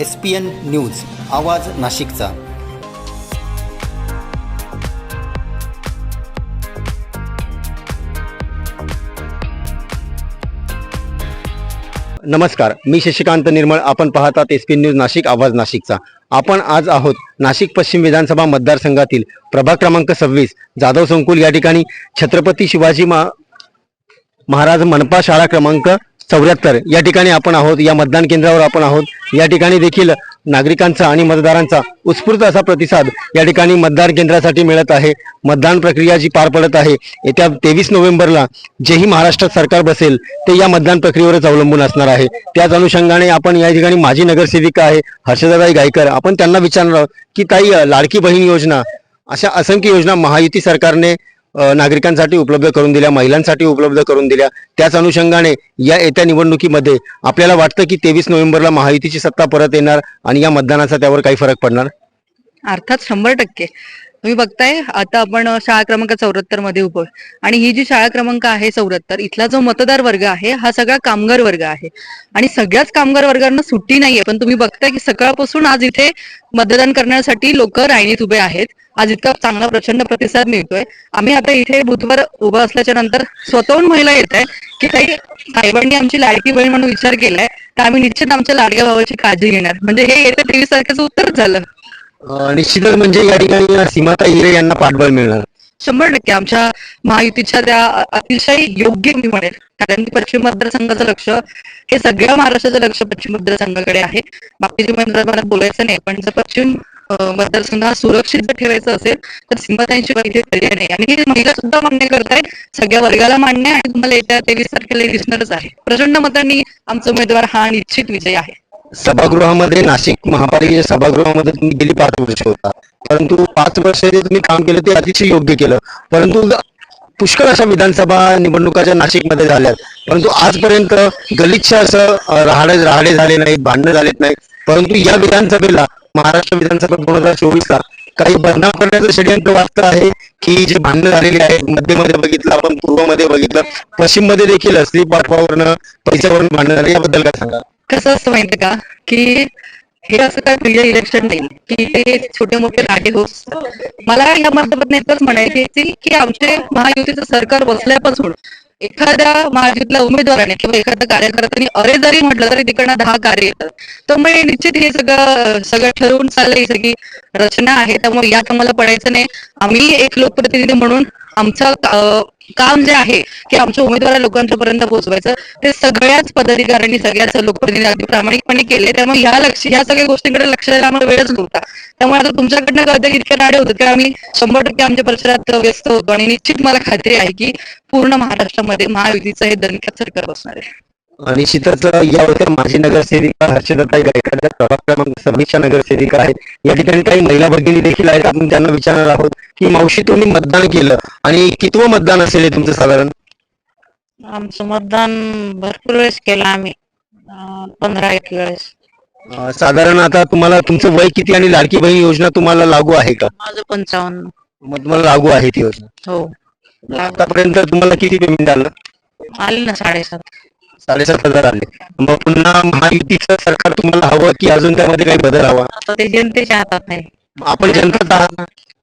S P N news आवाज नाशिकचा. नमस्कार मी शशिकांत निर्मळ. आपण पाहतात एस पी न्यूज नाशिक आवाज नाशिकचा. आपण आज आहोत नाशिक पश्चिम विधानसभा मतदारसंघातील प्रभाग क्रमांक सव्वीस जाधव संकुल या ठिकाणी. छत्रपती शिवाजी मा महाराज मनपा शाळा क्रमांक चौऱ्याहत्तर. या ठिकाणी आपण आहोत या मतदान केंद्रावर आपण आहोत. या ठिकाणी देखील नागरिकांचा आणि मतदारांचा उत्स्फूर्त असा प्रतिसाद या ठिकाणी मतदान केंद्रासाठी मिळत आहे. मतदान प्रक्रिया जी पार पडत आहे येत्या तेवीस नोव्हेंबरला जेही महाराष्ट्रात सरकार बसेल ते या मतदान प्रक्रियेवरच अवलंबून असणार आहे. त्याच अनुषंगाने आपण या ठिकाणी माजी नगरसेविका आहे हर्षदाबाई गायकर. आपण त्यांना विचारणार आहोत की ताई लाडकी बहीण योजना अशा असंख्य योजना महायुती सरकारने नागरिकांसाठी उपलब्ध करून दिल्या महिलांसाठी उपलब्ध करून दिल्या. त्याच अनुषंगाने या येत्या निवडणुकीमध्ये आपल्याला वाटतं की तेवीस नोव्हेंबरला महायुतीची सत्ता परत येणार आणि या मतदानाचा त्यावर काही फरक पडणार? अर्थात शंभर टक्के. तुम्ही बघताय आता आपण शाळा क्रमांक चौऱ्याहत्तरमध्ये उभं आहे. आणि ही जी शाळा क्रमांक आहे चौऱ्याहत्तर इथला जो मतदार वर्ग आहे हा सगळा कामगार वर्ग आहे. आणि सगळ्याच कामगार वर्गांना सुट्टी नाहीये पण तुम्ही बघताय की सकाळपासून आज इथे मतदान करण्यासाठी लोक राईनीत उभे आहेत. आज इतका चांगला प्रचंड प्रतिसाद मिळतोय. आम्ही आता इथे बुधवार उभं असल्याच्या नंतर स्वतःहून महिला येत आहे की काही साहेबांनी आमची लाडकी बहीण म्हणून विचार केलाय तर आम्ही निश्चित आमच्या लाडक्या भावाची काळजी घेणार. म्हणजे हे येत्या तेवीस तारखेचं उत्तरच झालं. निश्चितच म्हणजे या ठिकाणी सीमाता हिरे यांना पाठबळ मिळणार. शंभर टक्के. आमच्या महायुतीच्या त्या अतिशय योग्य मी म्हणेल कारण की पश्चिम मतदारसंघाचं लक्ष हे सगळ्या महाराष्ट्राचं लक्ष पश्चिम मतदारसंघाकडे आहे. बाकीचे मतदार मला बोलायचं नाही पण जर पश्चिम अं, मतदारसंघ हा सुरक्षित जर ठेवायचा असेल तर सीमाताईंची काही पर्याय नाही. आणि हे महिला सुद्धा मान्य करतायत सगळ्या वर्गाला मान्य आहे आणि तुम्हाला येत्या तेवीस तारखेला दिसणारच आहे. प्रचंड मतांनी आमचा उमेदवार हा निश्चित विजय आहे. सभागृहामध्ये नाशिक महापालिकेच्या सभागृहामध्ये तुम्ही गेली पाच वर्ष होता. परंतु पाच वर्ष जे तुम्ही काम केलं ते अतिशय योग्य केलं. परंतु पुष्कळ अशा विधानसभा निवडणुकाच्या नाशिकमध्ये झाल्यात. परंतु आजपर्यंत गलिच्छ असं राहाडे राहाडे झाले नाहीत भांडणं झालेत नाहीत. परंतु या विधानसभेला महाराष्ट्र विधानसभा दोन हजार चोवीस ला काही बदनाम करण्याचं षडयंत्र वाचतं आहे की जे भांडणं झालेली आहेत मध्यमध्ये बघितलं आपण पूर्वमध्ये बघितलं पश्चिममध्ये देखील असली पाठवावरनं पैशावरून भांडणं झाले याबद्दल काय सांगा कसं असतं माहितीये का? की हे असं काय पहिलं इलेक्शन नाही. की ते छोटे मोठे रागे होत मला या माध्यमातून एकच म्हणायचे की आमचे महायुतीचं सरकार बसल्यापासून एखाद्या महायुतीतल्या उमेदवाराने किंवा एखाद्या कार्यकर्त्याने अरे जरी म्हटलं तरी तिकडनं दहा कार्य येतात. त्यामुळे निश्चित हे सगळं सगळं ठरवून चाललंय ही सगळी रचना आहे. त्यामुळे यात आम्हाला पडायचं नाही. आम्ही एक लोकप्रतिनिधी म्हणून आमचं काम जे आहे की आमच्या उमेदवार लोकांच्या पर्यंत पोहोचवायचं. ते सगळ्याच पदाधिकाऱ्यांनी सगळ्याच लोकप्रतिनिधी अगदी प्रामाणिकपणे केले. त्यामुळे ह्या लक्ष ह्या सगळ्या गोष्टींकडे लक्ष द्यायला आम्हाला वेळच नव्हता. त्यामुळे आता तुमच्याकडनं कळतं की इतके नाडे होते की आम्ही शंभर टक्के आमच्या परिसरात व्यस्त होतो. आणि निश्चित मला खात्री आहे की पूर्ण महाराष्ट्रामध्ये महायुतीचं हे दणक्यात सरकार बसणार आहे. निश्चितच या होत्या माजी नगरसेविका हर्षदताई गायकवाड या प्रभाग क्रमांक सव्वीसच्या नगरसेविका आहेत. या ठिकाणी काही महिला भगिनी देखील आहेत. आपण त्यांना विचारणार आहोत की मावशी तुम्ही मतदान केलं आणि कितवं मतदान असेल हे तुमचं साधारण? आमचं मतदान भरपूर वेळेस केलं आम्ही. पंधरा एक वेळेस. अं, साधारण आता तुम्हाला तुमचं वय किती आणि लाडकी बहीण योजना तुम्हाला लागू आहे का? माझं पंचावन्न. मग तुम्हाला लागू आहे ती योजना. हो. आतापर्यंत तुम्हाला किती पेमेंट आलं आले ना साडेसात. साडेसात हजार आले. मग पुन्हा महायुतीचं सरकार तुम्हाला हवं की अजून त्यामध्ये काही बदल हवा? आता ते जनतेच्या हातात नाही. आपण जनता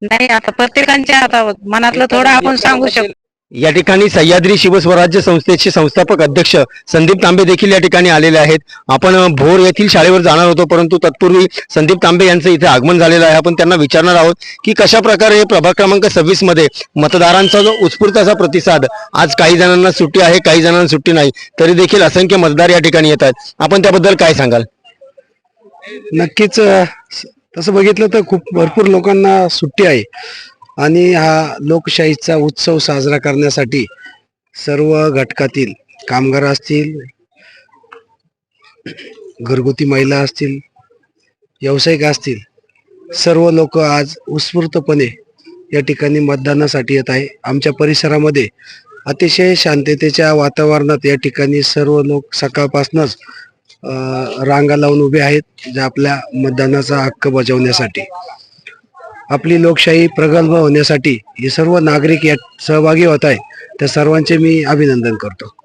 नाही आता प्रत्येकांच्या हातावर मनातलं थोडं आपण सांगू शकतो. या ठिकाणी सह्याद्री शिवस्वराज्य संस्थेचे संस्थापक अध्यक्ष संदीप तांबे देखील या ठिकाणी आलेले आहेत. आपण भोर येथील शाळेवर जाणार होतो परंतु तत्पूर्वी संदीप तांबे यांचं इथे आगमन झालेलं आहे. आपण त्यांना विचारणार आहोत की कशा प्रकारे प्रभाग क्रमांक सव्वीसमध्ये मतदारांचा जो उत्स्फूर्त असा प्रतिसाद आज काही जणांना सुट्टी आहे काही जणांना सुट्टी नाही तरी देखील असंख्य मतदार या ठिकाणी येत आहेत. आपण त्याबद्दल काय सांगाल? नक्कीच तसं बघितलं तर खूप भरपूर लोकांना सुट्टी आहे. आणि हा लोकशाहीचा उत्सव साजरा करण्यासाठी सर्व घटकातील कामगार असतील घरगुती महिला असतील व्यावसायिक असतील सर्व लोक आज उत्स्फूर्तपणे या ठिकाणी मतदानासाठी येत आहे. आमच्या परिसरामध्ये अतिशय शांततेच्या वातावरणात या ठिकाणी सर्व लोक सकाळपासूनच रांगा लावून उभे आहेत जे आपल्या मतदानाचा हक्क बजावण्यासाठी. आपली लोकशाही प्रगल्भ होण्यासाठी हे सर्व नागरिक यात सहभागी होत आहे त्या सर्वांचे मी अभिनंदन करतो.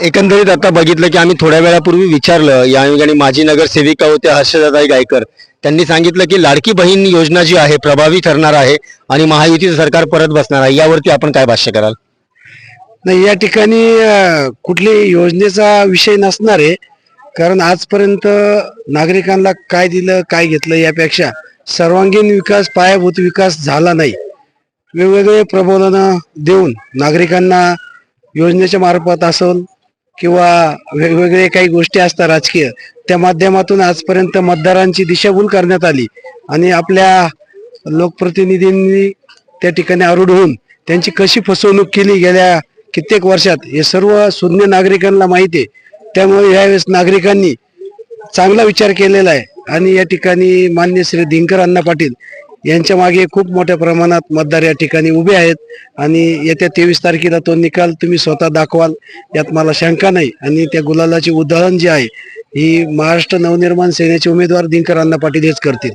एकंदरीत आता बघितलं की आम्ही थोड्या वेळापूर्वी विचारलं या ठिकाणी माजी नगरसेविका होत्या हर्षदाताई गायकर. त्यांनी सांगितलं की लाडकी बहीण योजना जी आहे प्रभावी ठरणार आहे आणि महायुतीचं सरकार परत बसणार आहे. यावरती आपण काय भाष्य कराल? नाही या ठिकाणी अं, कुठल्याही योजनेचा विषय नसणार आहे. कारण आजपर्यंत नागरिकांना काय दिलं काय घेतलं यापेक्षा सर्वांगीण विकास पायाभूत विकास झाला नाही. वेगवेगळे प्रबोधनं देऊन नागरिकांना योजनेच्या मार्फत असेल किंवा वेगवेगळे काही गोष्टी असतात राजकीय त्या माध्यमातून आजपर्यंत मतदारांची दिशाभूल करण्यात आली आणि आपल्या लोकप्रतिनिधींनी त्या ठिकाणी आरूढ होऊन त्यांची कशी फसवणूक केली गेल्या कित्येक वर्षात हे सर्व शून्य नागरिकांना माहिती आहे. त्यामुळे यावेळेस नागरिकांनी चांगला विचार केलेला आहे. आणि या ठिकाणी मान्य श्री दिनकर अण्णा पाटील यांच्या मागे खूप मोठ्या प्रमाणात मतदार या ठिकाणी उभे आहेत. आणि येत्या तेवीस तारखेला तो निकाल तुम्ही स्वतः दाखवाल यात मला शंका नाही. आणि त्या गुलालाचे उदाहरण जे आहे ही महाराष्ट्र नवनिर्माण सेनेचे उमेदवार दिनकर अण्णा पाटील हेच करतील.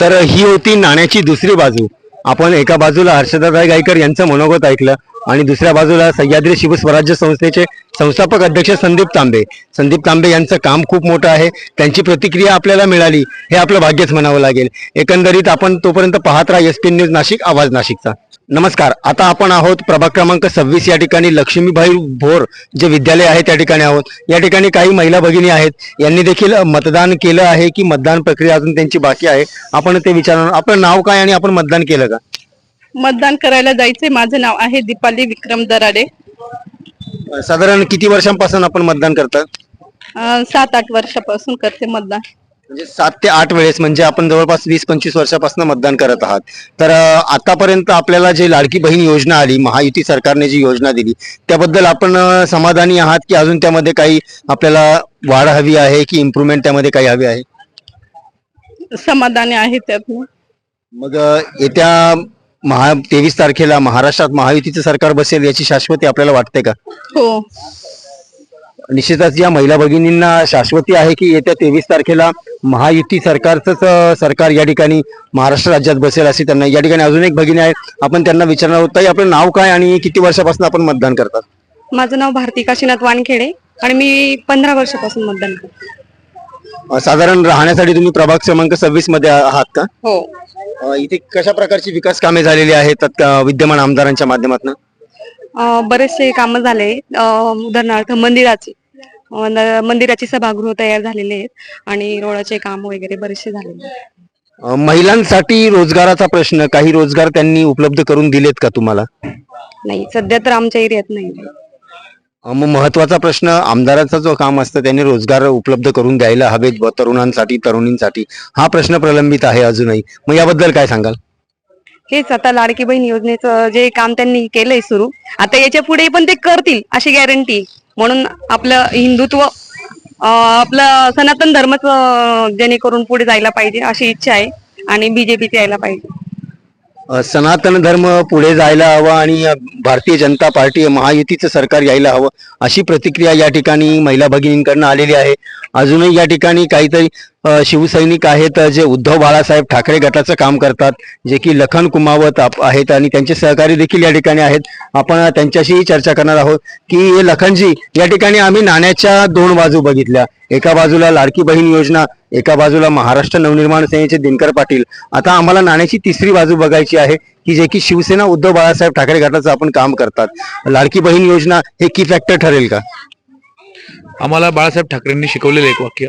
तर ही होती नाण्याची दुसरी बाजू. आपण एका बाजूला हर्षदाताई गायकर यांचं मनोगत ऐकलं. आणि दुसऱ्या बाजूला सह्याद्री शिवस्वराज्य संस्थेचे संस्थापक अध्यक्ष संदीप तांबे. संदीप तांबे यांचं काम खूप मोठं आहे. त्यांची प्रतिक्रिया आपल्याला मिळाली हे आपलं भाग्यच म्हणावं लागेल. एकंदरीत आपण तोपर्यंत पाहत राहा एस पी न्यूज नाशिक आवाज नाशिकचा. नमस्कार आता आपण आहोत प्रभाग क्रमांक सव्वीस या ठिकाणी लक्ष्मीबाई भोर जे विद्यालय आहे त्या ठिकाणी आहोत. या ठिकाणी काही महिला भगिनी आहेत. यांनी देखील मतदान केलं आहे की मतदान प्रक्रिया अजून त्यांची बाकी आहे. आपण ते विचारणार आपलं नाव काय आणि आपण मतदान केलं का? मतदान करायला जायचंय माझं नाव आहे दीपाली विक्रम दराडे. साधारण किती वर्षांपासून आपण मतदान करतात? अं, सात आठ वर्षापासून करते मतदान. म्हणजे सात ते आठ वेळेस म्हणजे आपण जवळपास वीस पंचवीस वर्षापासून मतदान करत आहात. तर अं, आतापर्यंत आपल्याला जे लाडकी बहीण योजना आली महायुती सरकारने जी योजना दिली त्याबद्दल आपण अं, समाधानी आहात की अजून त्यामध्ये काही आपल्याला वाढ हवी आहे की इम्प्रुव्हमेंट त्यामध्ये काही हवी आहे? समाधानी आहे त्यातनं. मग अं, येत्या महा तेवीस तारखेला महाराष्ट्रात महायुतीचं सरकार बसेल याची शाश्वती आपल्याला वाटते का? हो. निश्चितच या महिला भगिनींना शाश्वती आहे की येत्या तेवीस तारखेला महायुती सरकारचंच अं, सरकार या ठिकाणी महाराष्ट्र राज्यात बसेल असे त्यांना या ठिकाणी अजून एक भगिनी आहे आपण त्यांना विचारणार होता आपलं नाव काय आणि किती वर्षापासून आपण मतदान करतात? माझं नाव भारती काशीनाथ वानखेडे आणि मी पंधरा वर्षापासून मतदान करते. साधारण राहण्यासाठी तुम्ही प्रभाग क्रमांक सव्वीसमध्ये आहात का? हो. अं, इथे कशा प्रकारची विकास कामे झालेली आहेत? तत्का- विद्यमान आमदारांच्या माध्यमातून? अं, बरेचसे कामं झाले. अं, उदाहरणार्थ मंदिराचे अं, न- मंदिराची सभागृह तयार झालेले आहेत आणि रोडाचे काम वगैरे बरेचसे झालेले आहेत. अं, महिलांसाठी रोजगाराचा प्रश्न काही रोजगार त्यांनी उपलब्ध करून दिलेत का तुम्हाला? नाही सध्या तर आमच्या एरियात नाही. मग महत्त्वाचा प्रश्न आमदाराचा जो काम असतं त्याने रोजगार उपलब्ध करून द्यायला हवेत तरुणांसाठी तरुणींसाठी. हा प्रश्न प्रलंबित आहे अजूनही. मग याबद्दल काय सांगाल? हेच आता लाडकी बहीण योजनेचं जे काम त्यांनी केलंय सुरू आता याच्यापुढे पण ते करतील अशी गॅरंटी म्हणून आपलं हिंदुत्व आपलं सनातन धर्मच जेणेकरून पुढे जायला पाहिजे अशी इच्छा आहे. आणि बीजेपी यायला पाहिजे. सनातन धर्म पुढे जायला हवा आणि भारतीय जनता पार्टी महायुतीचं सरकार यायला हवं अशी प्रतिक्रिया या ठिकाणी महिला भगिनींकडनं आलेली आहे. अजूनही या ठिकाणी काहीतरी शिवसैनिक आहेत जे उद्धव बाळासाहेब ठाकरे गटाचं काम करतात जे की लखन कुमावत आहेत आणि त्यांचे सहकारी देखील या ठिकाणी आहेत. आपण त्यांच्याशीही चर्चा करणार आहोत की लखनजी या ठिकाणी आम्ही नाण्याच्या दोन बाजू बघितल्या. एका बाजूला लाडकी बहीण योजना एका बाजूला महाराष्ट्र नवनिर्माण सेनेचे दिनकर पाटील. आता आम्हाला नाण्याची तिसरी बाजू बघायची आहे की जे की शिवसेना उद्धव बाळासाहेब ठाकरे गटाचं आपण काम करतात. लाडकी बहीण योजना हे की फॅक्टर ठरेल का? आम्हाला बाळासाहेब ठाकरेंनी शिकवलेलं एक वाक्य.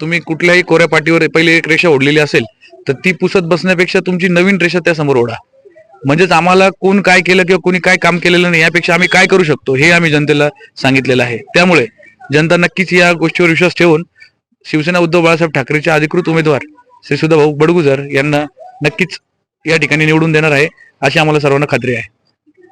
तुम्ही कुठल्याही कोऱ्या पाठीवर पहिले एक रेषा ओढलेली असेल तर ती पुसत बसण्यापेक्षा तुमची नवीन रेषा त्यासमोर ओढा. म्हणजेच आम्हाला कोण काय केलं किंवा कोणी काय काम केलेलं नाही यापेक्षा आम्ही काय करू शकतो हे आम्ही जनतेला सांगितलेलं आहे. त्यामुळे जनता नक्कीच या गोष्टीवर विश्वास ठेवून शिवसेना उद्धव बाळासाहेब ठाकरेचे अधिकृत उमेदवार श्री सुधाभाऊ बडगुजर यांना नक्कीच या ठिकाणी निवडून देणार आहे अशी आम्हाला सर्वांना खात्री आहे.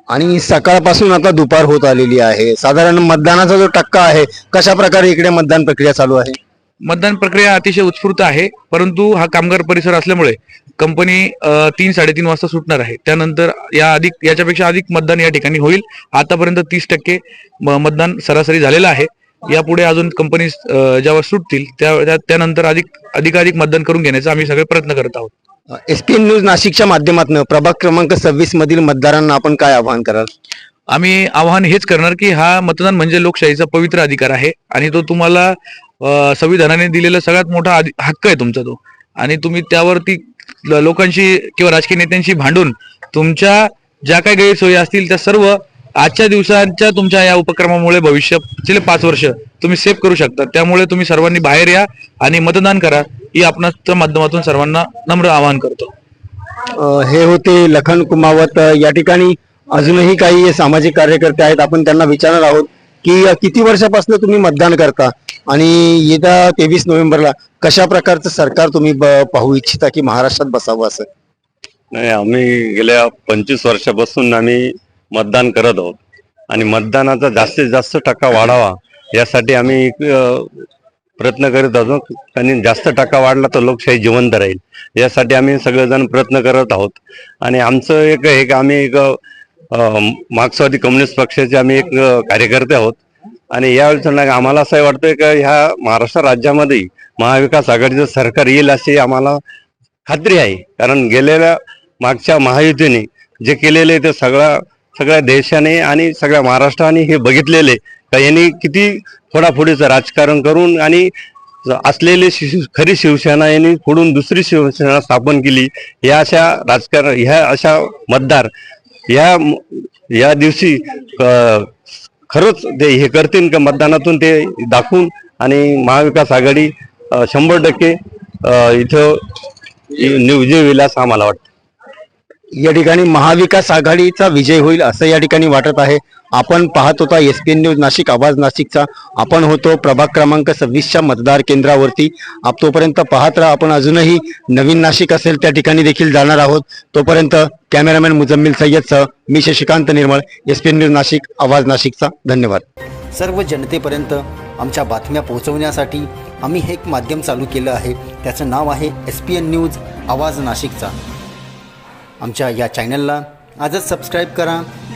आणि सकाळपासून आता दुपार होत आलेली आहे. साधारण मतदानाचा जो टक्का आहे कशा प्रकारे इकडे मतदान प्रक्रिया चालू आहे? मतदान प्रक्रिया अतिशय उत्स्फूर्त आहे परंतु हा कामगार परिसर असल्यामुळे कंपनी तीन साडेतीन वाजता सुटणार आहे. त्यानंतर या अधिक याच्यापेक्षा अधिक मतदान या ठिकाणी होईल. आतापर्यंत तीस टक्के मतदान सरासरी झालेलं आहे. यापुढे अजून कंपनी जेव्हा सुटतील त्या त्या- त्यानंतर अधिक अधिकाधिक मतदान करून घेण्याचा आम्ही सगळे प्रयत्न करत आहोत. एस पी न्यूज नाशिकच्या माध्यमातून प्रभाग क्रमांक सव्वीस मधील मतदारांना आपण काय आवाहन कराल? आम्ही आव्हान हेच करणार की हा मतदान म्हणजे लोकशाहीचा पवित्र अधिकार आहे आणि तो तुम्हाला संविधानाने दिलेला सगळ्यात मोठा हक्क आहे तुमचा तो. आणि तुम्ही त्यावरती लोकांशी किंवा राजकीय नेत्यांशी भांडून तुमच्या ज्या काही गैरसोयी असतील त्या सर्व आजच्या दिवसांच्या तुमच्या या उपक्रमामुळे भविष्याचे पाच वर्ष तुम्ही सेव्ह करू शकता. त्यामुळे तुम्ही सर्वांनी बाहेर या आणि मतदान करा ही आपणाच्या माध्यमातून सर्वांना नम्र आवाहन करतो. हे होते लखन कुमावत. या ठिकाणी अजूनही काही सामाजिक कार्यकर्ते आहेत. आपण त्यांना विचारणार आहोत की किती वर्षापासून तुम्ही मतदान करता? आणि येत्या तेवीस नोव्हेंबरला कशा प्रकारचं सरकार तुम्ही ब- पाहू इच्छिता की महाराष्ट्रात बसावं असं? नाही आम्ही गेल्या पंचवीस वर्षापासून आम्ही मतदान करत आहोत. आणि मतदानाचा जास्तीत जास्त टक्का वाढावा यासाठी आम्ही प्रयत्न करीत आहोत. आणि जास्त टक्का वाढला तर लोकशाही जिवंत राहील. यासाठी आम्ही सगळेजण प्रयत्न करत आहोत. आणि आमचं एक हे आम्ही एक मार्क्सवादी कम्युनिस्ट पक्षाचे आम्ही एक कार्यकर्ते आहोत. आणि यावेळी ना आम्हाला असं वाटतंय का ह्या महाराष्ट्र राज्यामध्ये महाविकास आघाडीचं सरकार येईल अशी आम्हाला खात्री आहे. कारण गेलेल्या मागच्या महायुतीने जे केलेले ते सगळ्या सगळ्या देशाने आणि सगळ्या महाराष्ट्राने हे बघितलेले. का यांनी किती फोडाफोडीचं राजकारण करून आणि असलेली शि- खरी शिवसेना यांनी फोडून दुसरी शिवसेना स्थापन केली. या अशा राजकारण ह्या अशा मतदार या या दिवशी खरंच ते हे करतील का मतदानातून ते दाखवून आणि महाविकास आघाडी शंभर टक्के इथं विजय होईल असं आम्हाला वाटतं. या ठिकाणी महाविकास आघाडीचा विजय होईल असं या ठिकाणी वाटत आहे. आपण पाहत होता S P N news Nashik आवाज नाशिकचा. आपण होतो प्रभाग क्रमांक सव्वीसच्या मतदार केंद्रावरती. आप तोपर्यंत पाहत राहा आपण अजूनही नवीन नाशिक असेल त्या ठिकाणी देखील जाणार आहोत. तोपर्यंत कॅमेरामॅन मुजम्मिल सय्यदसह मी Shashikant Nirmal S P N news Nashik आवाज नाशिकचा. धन्यवाद. सर्व जनतेपर्यंत आमच्या बातम्या पोहोचवण्यासाठी आम्ही हे एक माध्यम चालू केलं आहे. त्याचं नाव आहे एस पी एन न्यूज आवाज नाशिकचा. आमच्या या चॅनलला आजच सबस्क्राईब करा.